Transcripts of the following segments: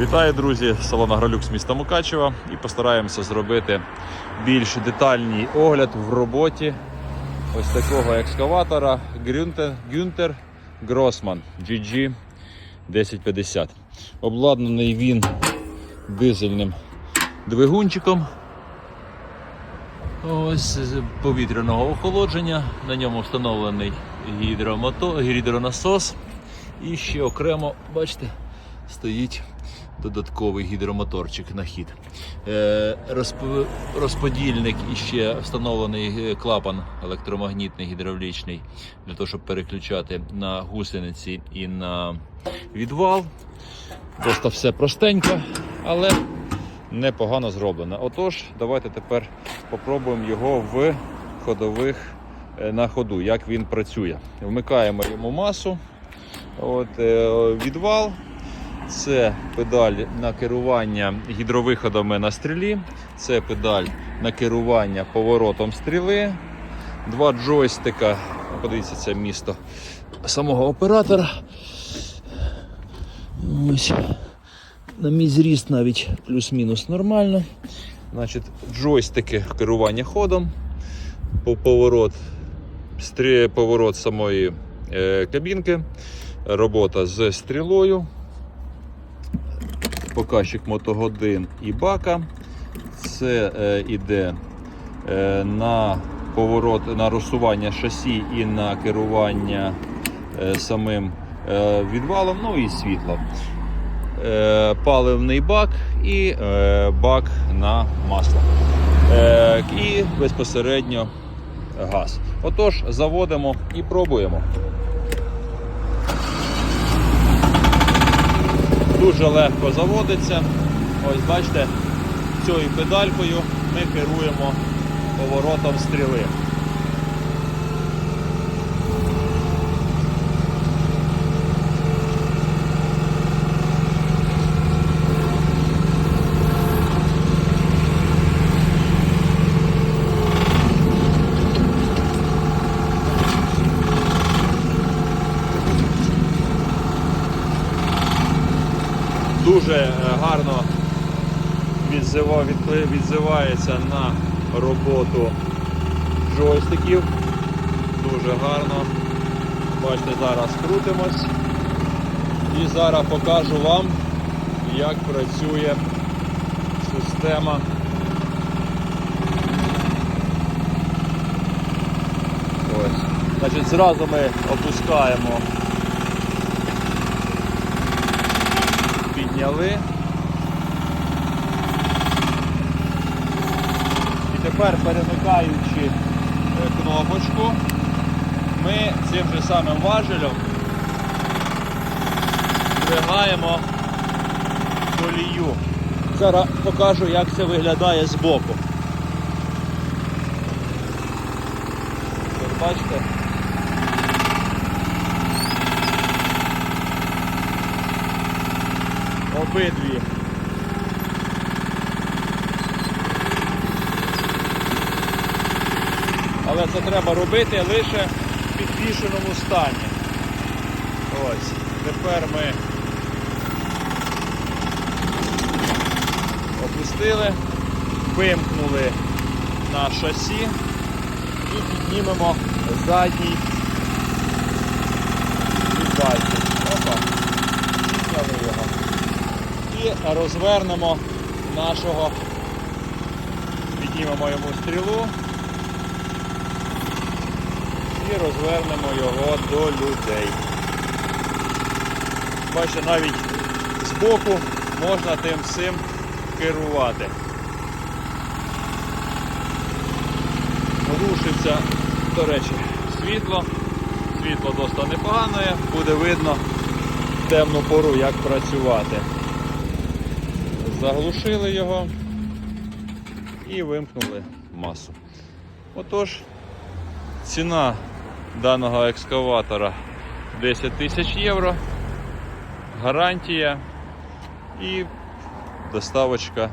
Вітаю, друзі! Салон Агролюкс міста Мукачева і постараємося зробити більш детальний огляд в роботі ось такого екскаватора Гюнтер, Гросман GG 1050. Обладнаний він дизельним двигунчиком. Ось з повітряного охолодження. На ньому встановлений гідронасос. І ще окремо, бачите, стоїть додатковий гідромоторчик на хід. Е, розп- Розподільник і ще встановлений е, клапан електромагнітний гідравлічний для того, щоб переключати на гусениці і на відвал. Просто все простенько, але непогано зроблено. Отож, давайте тепер попробуємо його в ходових е, на ходу, як він працює. Вмикаємо йому масу. От, відвал. Це педаль на керування гідровиходами на стрілі, це педаль на керування поворотом стріли, два джойстика. Подивіться, це місто самого оператора. Ось. На мій зріст навіть плюс-мінус нормально. Значить, джойстики керування ходом, поворот, поворот самої е, кабінки, робота з стрілою показчик мотогодин і бака. Це е, іде е, на поворот на розсування шасі і на керування е, самим е, відвалом, ну і світло. Е, паливний бак і е, бак на масло. Е, і безпосередньо газ. Отож, заводимо і пробуємо. Дуже легко заводиться. Ось бачите, цією педалькою ми керуємо поворотом стріли. Дуже е, гарно відзивається на роботу джойстиків. Дуже гарно. Бачите, зараз крутимось. І зараз покажу вам, як працює система. Ось. Значить, зразу ми опускаємо підняли. І тепер перемикаючи е, кнопочку, ми цим же самим важелем здвигаємо колію. Зараз покажу, як це виглядає збоку. Ось Бачите? Обидві. Але це треба робити лише в підвішеному стані. Ось. Тепер ми опустили, вимкнули на шасі і піднімемо задній. Опа. Підняли його і розвернемо нашого, піднімемо йому стрілу і розвернемо його до людей. Бачите, навіть збоку можна тим всім керувати. Рушиться, до речі, світло. Світло досить непогане, буде видно темну пору, як працювати. Заглушили його і вимкнули масу. Отож, ціна даного екскаватора 10 тисяч євро, гарантія і доставочка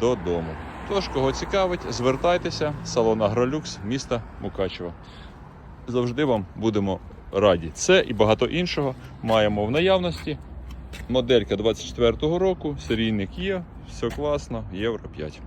додому. Тож, кого цікавить, звертайтеся, салон Агролюкс, міста Мукачево. Завжди вам будемо раді. Це і багато іншого маємо в наявності Моделька 24-го року, серійник є, все класно, євро 5.